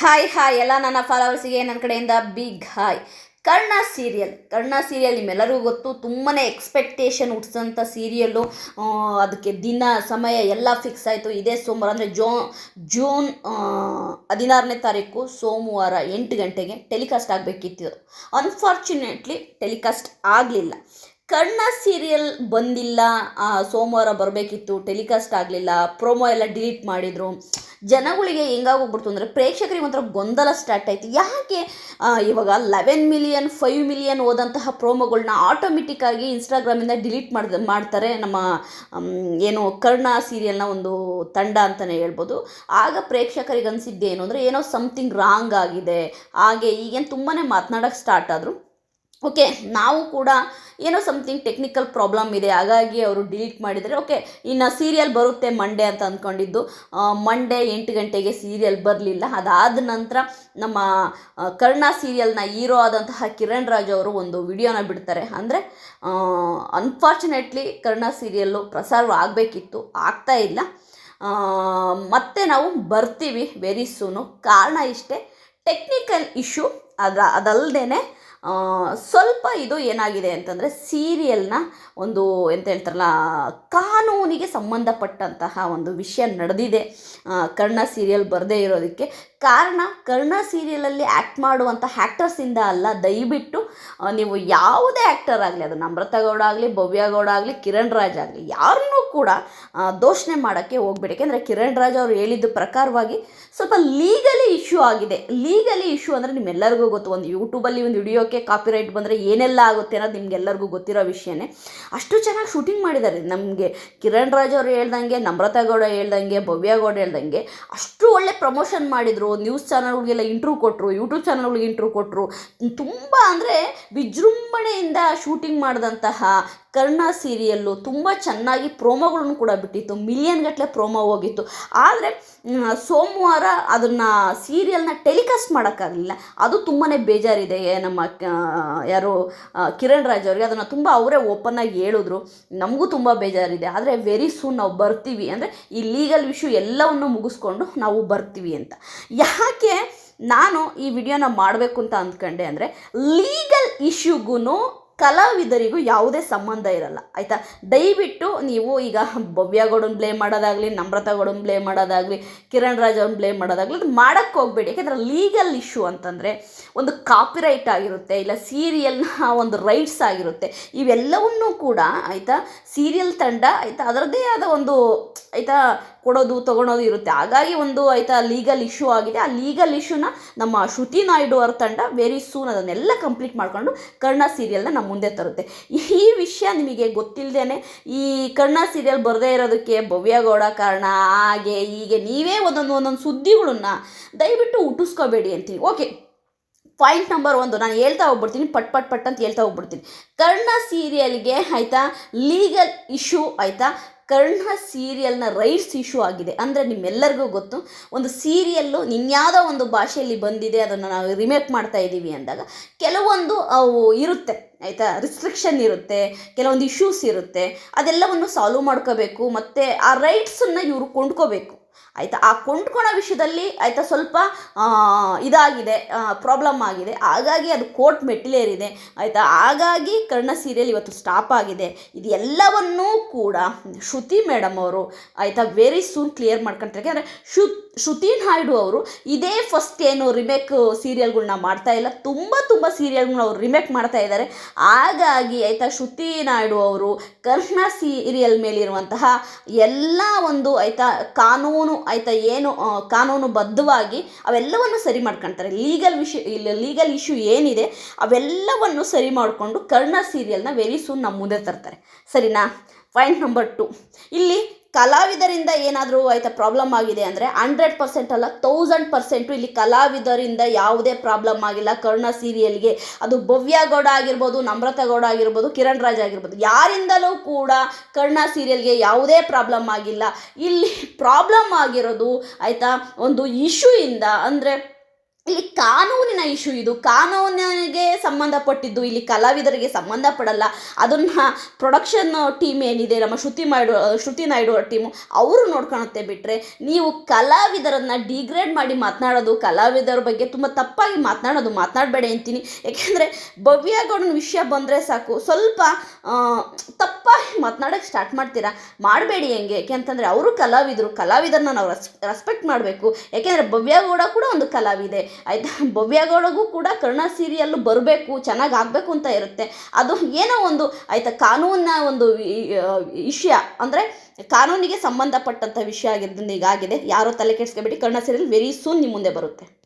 Hi hi ಎಲ್ಲ ನನ್ನ ಫಾಲೋವರ್ಸಿಗೆ ನನ್ನ ಕಡೆಯಿಂದ big hi Karna serial Karna serial ನಿಮ್ಮೆಲ್ಲರಿಗೂ ಗೊತ್ತು ತುಂಬಾ ಎಕ್ಸ್ಪೆಕ್ಟೇಷನ್ ಹುಟ್ಟಿಸೋಂಥ ಸೀರಿಯಲ್ಲು ಅದಕ್ಕೆ ದಿನ, ಸಮಯ ಎಲ್ಲ ಫಿಕ್ಸ್ ಆಯಿತು. ಇದೇ ಸೋಮವಾರ, ಅಂದರೆ ಜೋ, ಜೂನ್ ಹದಿನಾರನೇ ತಾರೀಕು, ಸೋಮವಾರ ಎಂಟು ಗಂಟೆಗೆ ಟೆಲಿಕಾಸ್ಟ್ ಆಗಬೇಕಿತ್ತು. ಅನ್ಫಾರ್ಚುನೇಟ್ಲಿ ಟೆಲಿಕಾಸ್ಟ್ ಆಗಲಿಲ್ಲ. ಕರ್ಣ ಸೀರಿಯಲ್ ಬಂದಿಲ್ಲ. ಸೋಮವಾರ ಬರಬೇಕಿತ್ತು ಟೆಲಿಕಾಸ್ಟ್ ಆಗಲಿಲ್ಲ. ಪ್ರೊಮೋ ಎಲ್ಲ ಡಿಲೀಟ್ ಮಾಡಿದರು. ಜನಗಳಿಗೆ ಹೆಂಗಾಗೋಗ್ಬಿಡ್ತು ಅಂದರೆ ಪ್ರೇಕ್ಷಕರಿಗೆ ಒಂಥರ ಗೊಂದಲ ಸ್ಟಾರ್ಟ್ ಆಯಿತು. ಯಾಕೆ? ಇವಾಗ ಲೆವೆನ್ ಮಿಲಿಯನ್ ಫೈವ್ ಮಿಲಿಯನ್ ಹೋದಂತಹ ಪ್ರೋಮೋಗಳನ್ನ ಆಟೋಮೆಟಿಕ್ಕಾಗಿ ಇನ್ಸ್ಟಾಗ್ರಾಮಿಂದ ಡಿಲೀಟ್ ಮಾಡಿದ, ಮಾಡ್ತಾರೆ ನಮ್ಮ ಏನು ಕರ್ಣ ಸೀರಿಯಲ್ನ ಒಂದು ತಂಡ ಅಂತಲೇ ಹೇಳ್ಬೋದು. ಆಗ ಪ್ರೇಕ್ಷಕರಿಗೆ ಅನಿಸಿದ್ದೇನು ಅಂದರೆ ಏನೋ ಸಮಥಿಂಗ್ ರಾಂಗ್ ಆಗಿದೆ. ಹಾಗೆ ಈಗೇನು ತುಂಬಾ ಮಾತನಾಡೋಕ್ಕೆ ಸ್ಟಾರ್ಟ್ ಆದರು. ಓಕೆ ನಾವು ಕೂಡ ಏನೋ ಸಮಥಿಂಗ್ ಟೆಕ್ನಿಕಲ್ ಪ್ರಾಬ್ಲಮ್ ಇದೆ. ಹಾಗಾಗಿ ಅವರು ಡಿಲೀಟ್ ಮಾಡಿದರೆ ಓಕೆ ಇನ್ನು ಸೀರಿಯಲ್ ಬರುತ್ತೆ ಮಂಡೇ ಅಂತ ಅಂದ್ಕೊಂಡಿದ್ದು ಮಂಡೇ ಎಂಟು ಗಂಟೆಗೆ ಸೀರಿಯಲ್ ಬರಲಿಲ್ಲ. ಅದಾದ ನಂತರ ನಮ್ಮ ಕರ್ಣ ಸೀರಿಯಲ್ನ ಹೀರೋ ಆದಂತಹ ಕಿರಣ್ ರಾಜ್ ಅವರು ಒಂದು ವಿಡಿಯೋನ ಬಿಡ್ತಾರೆ. ಅಂದರೆ ಅನ್ಫಾರ್ಚುನೇಟ್ಲಿ ಕರ್ಣ ಸೀರಿಯಲ್ಲು ಪ್ರಸಾರ ಆಗಬೇಕಿತ್ತು, ಆಗ್ತಾ ಇಲ್ಲ. ಮತ್ತೆ ನಾವು ಬರ್ತೀವಿ ವೆರಿ ಸೂನು ಕಾರಣ ಇಷ್ಟೇ ಟೆಕ್ನಿಕಲ್ ಇಶ್ಯೂ ಅದ ಅದಲ್ಲದೆ ಸ್ವಲ್ಪ ಇದು ಏನಾಗಿದೆ ಅಂತಂದರೆ ಸೀರಿಯಲ್ನ ಒಂದು ಎಂತ ಹೇಳ್ತಾರಲ್ಲ, ಕಾನೂನಿಗೆ ಸಂಬಂಧಪಟ್ಟಂತಹ ಒಂದು ವಿಷಯ ನಡೆದಿದೆ. ಕರ್ಣ ಸೀರಿಯಲ್ ಬರದೇ ಇರೋದಕ್ಕೆ ಕಾರಣ ಕರ್ಣ ಸೀರಿಯಲಲ್ಲಿ ಆ್ಯಕ್ಟ್ ಮಾಡುವಂಥ ಆ್ಯಕ್ಟರ್ಸಿಂದ ಅಲ್ಲ. ದಯವಿಟ್ಟು ನೀವು ಯಾವುದೇ ಆ್ಯಕ್ಟರ್ ಆಗಲಿ, ಅದು ನಮ್ರತಾ ಗೌಡ ಆಗಲಿ, ಭವ್ಯ ಗೌಡ ಆಗಲಿ, ಕಿರಣ್ ರಾಜ್ ಆಗಲಿ, ಯಾರನ್ನೂ ಕೂಡ ದೋಷಣೆ ಮಾಡೋಕ್ಕೆ ಹೋಗ್ಬೇಡಿ ಯಾಕೆಂದರೆ ಕಿರಣ್ ರಾಜ್ ಅವರು ಹೇಳಿದ್ದು ಪ್ರಕಾರವಾಗಿ ಸ್ವಲ್ಪ ಲೀಗಲಿ ಇಶ್ಯೂ ಆಗಿದೆ. ಲೀಗಲಿ ಇಶ್ಯೂ ಅಂದರೆ ನಿಮ್ಮೆಲ್ಲರಿಗೂ ಗೊತ್ತು. ಒಂದು ಯೂಟ್ಯೂಬಲ್ಲಿ ಒಂದು ವಿಡಿಯೋಕ್ಕೆ ಕಾಪಿರೈಟ್ ಬಂದರೆ ಏನೆಲ್ಲ ಆಗುತ್ತೆ ಅನ್ನೋದು ನಿಮಗೆಲ್ಲರಿಗೂ ಗೊತ್ತಿರೋ ವಿಷಯನೇ. ಅಷ್ಟು ಚೆನ್ನಾಗಿ ಶೂಟಿಂಗ್ ಮಾಡಿದ್ದಾರೆ. ನಮಗೆ ಕಿರಣ್ ರಾಜ್ ಅವರು ಹೇಳ್ದಂಗೆ, ನಮ್ರತಾ ಗೌಡ ಹೇಳ್ದಂಗೆ, ಭವ್ಯ ಗೌಡ ಹೇಳ್ದಂಗೆ ಅಷ್ಟು ಒಳ್ಳೆ ಪ್ರಮೋಷನ್ ಮಾಡಿದರು. ನ್ಯೂಸ್ ಚಾನಲ್ಗಳಿಗೆಲ್ಲ ಇಂಟ್ರೂ ಕೊಟ್ಟರು ಯೂಟ್ಯೂಬ್ ಚಾನಲ್ಗಳಿಗೆ ಇಂಟ್ರೂ ಕೊಟ್ಟರು ತುಂಬ ಅಂದರೆ ವಿಜೃಂಭಣೆಯಿಂದ ಶೂಟಿಂಗ್ ಮಾಡಿದಂತಹ ಕರ್ಣ ಸೀರಿಯಲ್ಲು ತುಂಬ ಚೆನ್ನಾಗಿ ಪ್ರೋಮೋಗಳನ್ನು ಕೂಡ ಬಿಟ್ಟಿತ್ತು. ಮಿಲಿಯನ್ ಗಟ್ಟಲೆ ಪ್ರೋಮೋ ಹೋಗಿತ್ತು. ಆದರೆ ಸೋಮವಾರ ಅದನ್ನು ಸೀರಿಯಲ್ನ ಟೆಲಿಕಾಸ್ಟ್ ಮಾಡೋಕ್ಕಾಗಲಿಲ್ಲ. ಅದು ತುಂಬಾ ಬೇಜಾರಿದೆ. ನಮ್ಮ ಯಾರು ಕಿರಣ್ ರಾಜ್ ಅವರಿಗೆ ಅದನ್ನು ತುಂಬ ಅವರೇ ಓಪನ್ನಾಗಿ ಹೇಳಿದ್ರು. ನಮಗೂ ತುಂಬ ಬೇಜಾರಿದೆ. ಆದರೆ ವೆರಿ ಸೂನ್ ನಾವು ಬರ್ತೀವಿ. ಅಂದರೆ, ಈ ಲೀಗಲ್ ಇಶ್ಯೂ ಎಲ್ಲವನ್ನು ಮುಗಿಸ್ಕೊಂಡು ನಾವು ಬರ್ತೀವಿ ಅಂತ. ಯಾಕೆ ನಾನು ಈ ವಿಡಿಯೋನ ಮಾಡಬೇಕು ಅಂತ ಅಂದ್ಕೊಂಡೆ ಅಂದರೆ ಲೀಗಲ್ ಇಶ್ಯೂಗೂ ಕಲಾವಿದರಿಗೂ ಯಾವುದೇ ಸಂಬಂಧ ಇರಲ್ಲ, ಆಯಿತಾ? ದಯವಿಟ್ಟು ನೀವು ಈಗ ಭವ್ಯ ಗೌಡನ್ ಬ್ಲೇಮ್ ಮಾಡೋದಾಗಲಿ, ನಮ್ರತಾ ಗೌಡನ್ ಬ್ಲೇಮ್ ಮಾಡೋದಾಗಲಿ, ಕಿರಣ್ ರಾಜ್ ಅವ್ರನ್ನ ಬ್ಲೇಮ್ ಮಾಡೋದಾಗಲಿ, ಅದು ಮಾಡೋಕ್ಕೆ ಹೋಗಬೇಡಿ. ಯಾಕೆಂದರೆ ಲೀಗಲ್ ಇಶ್ಯೂ ಅಂತಂದರೆ ಒಂದು ಕಾಪಿರೈಟ್ ಆಗಿರುತ್ತೆ, ಇಲ್ಲ ಸೀರಿಯಲ್ನ ಒಂದು ರೈಟ್ಸ್ ಆಗಿರುತ್ತೆ. ಇವೆಲ್ಲವನ್ನೂ ಕೂಡ, ಆಯಿತಾ ಸೀರಿಯಲ್ ತಂಡ, ಆಯಿತಾ, ಅದರದ್ದೇ ಆದ ಒಂದು, ಆಯಿತಾ, ಕೊಡೋದು, ತೊಗೊಳೋದು ಇರುತ್ತೆ. ಹಾಗಾಗಿ ಒಂದು, ಆಯಿತಾ ಲೀಗಲ್ ಇಶ್ಯೂ ಆಗಿದೆ. ಆ ಲೀಗಲ್ ಇಶ್ಯೂನ ನಮ್ಮ ಶ್ರುತಿ ನಾಯ್ಡು ಅವ್ರ ತಂಡ ವೆರಿ ಸೂನ್ ಅದನ್ನೆಲ್ಲ ಕಂಪ್ಲೀಟ್ ಮಾಡಿಕೊಂಡು ಕರ್ಣ ಸೀರಿಯಲ್ನ ನಮ್ಮ ಮುಂದೆ ತರುತ್ತೆ. ಈ ವಿಷಯ ನಿಮಗೆ ಗೊತ್ತಿಲ್ಲದೇ ಈ ಕರ್ಣ ಸೀರಿಯಲ್ ಬರದೇ ಇರೋದಕ್ಕೆ ಭವ್ಯಗೌಡ ಕಾರಣ, ಹಾಗೆ ಹೀಗೆ ನೀವೇ ಒಂದೊಂದು ಒಂದೊಂದು ಸುದ್ದಿಗಳನ್ನ ದಯವಿಟ್ಟು ಹುಟ್ಟಿಸ್ಕೋಬೇಡಿ ಅಂತೀನಿ ಓಕೆ ಪಾಯಿಂಟ್ ನಂಬರ್ ಒಂದು, ನಾನು ಹೇಳ್ತಾ ಹೋಗ್ಬಿಡ್ತೀನಿ, ಪಟ್ ಪಟ್ ಪಟ್ ಅಂತ ಹೇಳ್ತಾ ಹೋಗ್ಬಿಡ್ತೀನಿ. ಕರ್ಣ ಸೀರಿಯಲ್ಗೆ ಆಯಿತಾ ಲೀಗಲ್ ಇಶ್ಯೂ ಆಯಿತಾ ಕರ್ಣ ಸೀರಿಯಲ್ನ ರೈಟ್ಸ್ ಇಶ್ಯೂ ಆಗಿದೆ. ಅಂದರೆ ನಿಮ್ಮೆಲ್ಲರಿಗೂ ಗೊತ್ತು, ಒಂದು ಸೀರಿಯಲ್ಲು ಇನ್ಯಾವುದೋ ಒಂದು ಭಾಷೆಯಲ್ಲಿ ಬಂದಿದೆ, ಅದನ್ನು ನಾವು ರಿಮೇಕ್ ಮಾಡ್ತಾ ಇದ್ದೀವಿ ಅಂದಾಗ, ಕೆಲವೊಂದು ಅವು ಇರುತ್ತೆ, ಆಯಿತಾ? ರಿಸ್ಟ್ರಿಕ್ಷನ್ ಇರುತ್ತೆ, ಕೆಲವೊಂದು ಇಶ್ಯೂಸ್ ಇರುತ್ತೆ, ಅದೆಲ್ಲವನ್ನು ಸಾಲ್ವ್ ಮಾಡ್ಕೋಬೇಕು, ಮತ್ತು ಆ ರೈಟ್ಸನ್ನು ಇವರು ಕೊಂಡ್ಕೋಬೇಕು. ಆಯಿತಾ? ಆ ಕೊಂಡ್ಕೊಳ್ಳೋ ವಿಷಯದಲ್ಲಿ ಆಯಿತಾ ಸ್ವಲ್ಪ ಇದಾಗಿದೆ ಪ್ರಾಬ್ಲಮ್ ಆಗಿದೆ. ಹಾಗಾಗಿ ಅದು ಕೋರ್ಟ್ ಮೆಟ್ಟಿಲೇರಿದೆ. ಆಯಿತಾ? ಹಾಗಾಗಿ ಕರ್ಣ ಸೀರಿಯಲ್ ಇವತ್ತು ಸ್ಟಾಪ್ ಆಗಿದೆ. ಇದೆಲ್ಲವನ್ನೂ ಕೂಡ ಶ್ರುತಿ ಮೇಡಮ್ ಅವರು ಆಯಿತಾ ವೆರಿ ಸೂನ್ ಕ್ಲಿಯರ್ ಮಾಡ್ಕೊಂತಾರೆ. ಯಾಕೆಂದರೆ ಶು ಶ್ರುತಿ ನಾಯ್ಡು ಅವರು ಇದೇ ಫಸ್ಟ್ ಏನು ರಿಮೇಕ್ ಸೀರಿಯಲ್ಗಳನ್ನ ಮಾಡ್ತಾ ಇಲ್ಲ. ತುಂಬ ತುಂಬ ಸೀರಿಯಲ್ಗಳನ್ನ ಅವರು ರಿಮೇಕ್ ಮಾಡ್ತಾ ಇದ್ದಾರೆ. ಹಾಗಾಗಿ ಆಯಿತಾ ಶ್ರುತಿ ನಾಯ್ಡು ಅವರು ಕರ್ಣ ಸೀರಿಯಲ್ ಮೇಲಿರುವಂತಹ ಎಲ್ಲ ಒಂದು ಆಯಿತಾ ಕಾನೂನು ಆಯಿತಾ ಏನು ಕಾನೂನು ಕಾನೂನುಬದ್ಧವಾಗಿ ಅವೆಲ್ಲವನ್ನು ಸರಿ ಮಾಡ್ಕೊಳ್ತಾರೆ ಲೀಗಲ್ ವಿಷಯ ಇಲ್ಲಿ ಲೀಗಲ್ ಇಶ್ಯೂ ಏನಿದೆ, ಅವೆಲ್ಲವನ್ನು ಸರಿ ಮಾಡಿಕೊಂಡು ಕರ್ಣ ಸೀರಿಯಲ್ನ ವೆರಿ ಸೂನ್ ನಮ್ಮ ಮುಂದೆ ತರ್ತಾರೆ. ಸರಿನಾ? ಪಾಯಿಂಟ್ ನಂಬರ್ ಟು ಇಲ್ಲಿ ಕಲಾವಿದರಿಂದ ಏನಾದರೂ ಆಯಿತಾ ಪ್ರಾಬ್ಲಮ್ ಆಗಿದೆ ಅಂದರೆ ಹಂಡ್ರೆಡ್ ಪರ್ಸೆಂಟ್ ಅಲ್ಲ ತೌಸಂಡ್ ಪರ್ಸೆಂಟು ಇಲ್ಲಿ ಕಲಾವಿದರಿಂದ ಯಾವುದೇ ಪ್ರಾಬ್ಲಮ್ ಆಗಿಲ್ಲ. ಕರ್ಣ ಸೀರಿಯಲ್ಗೆ ಅದು ಭವ್ಯ ಗೌಡ ಆಗಿರ್ಬೋದು, ನಮ್ರತಾ ಗೌಡ ಆಗಿರ್ಬೋದು, ಕಿರಣ್ ರಾಜ್ ಆಗಿರ್ಬೋದು, ಯಾರಿಂದಲೂ ಕೂಡ ಕರ್ಣ ಸೀರಿಯಲ್ಗೆ ಯಾವುದೇ ಪ್ರಾಬ್ಲಮ್ ಆಗಿಲ್ಲ. ಇಲ್ಲಿ ಪ್ರಾಬ್ಲಮ್ ಆಗಿರೋದು ಆಯಿತಾ ಒಂದು ಇಶ್ಯೂ ಇಂದ ಅಂದರೆ ಇಲ್ಲಿ ಕಾನೂನಿನ ಇಶ್ಯೂ ಇದು. ಕಾನೂನಿಗೆ ಸಂಬಂಧಪಟ್ಟಿದ್ದು, ಇಲ್ಲಿ ಕಲಾವಿದರಿಗೆ ಸಂಬಂಧಪಡಲ್ಲ. ಅದನ್ನು ಪ್ರೊಡಕ್ಷನ್ ಟೀಮ್ ಏನಿದೆ, ನಮ್ಮ ಶ್ರುತಿ ಮಾಡು, ಶ್ರುತಿ ನಾಯ್ಡು ಟೀಮು ಅವರು ನೋಡ್ಕೊಳತ್ತೆ ಬಿಟ್ಟರೆ ನೀವು ಕಲಾವಿದರನ್ನು ಡಿಗ್ರೇಡ್ ಮಾಡಿ ಮಾತನಾಡೋದು, ಕಲಾವಿದರ ಬಗ್ಗೆ ತುಂಬ ತಪ್ಪಾಗಿ ಮಾತನಾಡೋದು ಮಾತನಾಡಬೇಡಿ ಅಂತೀನಿ. ಯಾಕೆಂದರೆ ಭವ್ಯಗೌಡನ ವಿಷಯ ಬಂದರೆ ಸಾಕು. ಸ್ವಲ್ಪ ತಪ್ಪಾಗಿ ಮಾತನಾಡೋಕ್ಕೆ ಸ್ಟಾರ್ಟ್ ಮಾಡ್ತೀರಾ? ಮಾಡಬೇಡಿ ಹೆಂಗೆ? ಯಾಕೆಂತಂದರೆ ಅವರು ಕಲಾವಿದರು. ಕಲಾವಿದರನ್ನ ನಾವು ರೆಸ್ ರೆಸ್ಪೆಕ್ಟ್ ಮಾಡಬೇಕು. ಯಾಕೆಂದರೆ ಭವ್ಯಗೌಡ ಕೂಡ ಒಂದು ಕಲಾವಿದೆ. ಆಯಿತಾ? ಭವ್ಯಗಳಿಗೂ ಕೂಡ ಕರ್ಣ ಸೀರಿಯಲ್ಲು ಬರಬೇಕು ಚೆನ್ನಾಗಿ ಆಗಬೇಕು ಅಂತ ಇರುತ್ತೆ. ಅದು ಏನೋ ಒಂದು, ಆಯಿತಾ, ಕಾನೂನಿನ ಒಂದು ವಿಷಯ. ಅಂದರೆ ಕಾನೂನಿಗೆ ಸಂಬಂಧಪಟ್ಟಂಥ ವಿಷಯ ಆಗಿದ್ದು ಈಗ ಆಗಿದೆ ಯಾರೋ ತಲೆ ಕೆಡಿಸ್ಕೊಬೇಡಿ ಕರ್ಣ ಸೀರಿಯಲ್ ವೆರಿ ಸೂನ್ ನಿಮ್ಮ ಮುಂದೆ ಬರುತ್ತೆ.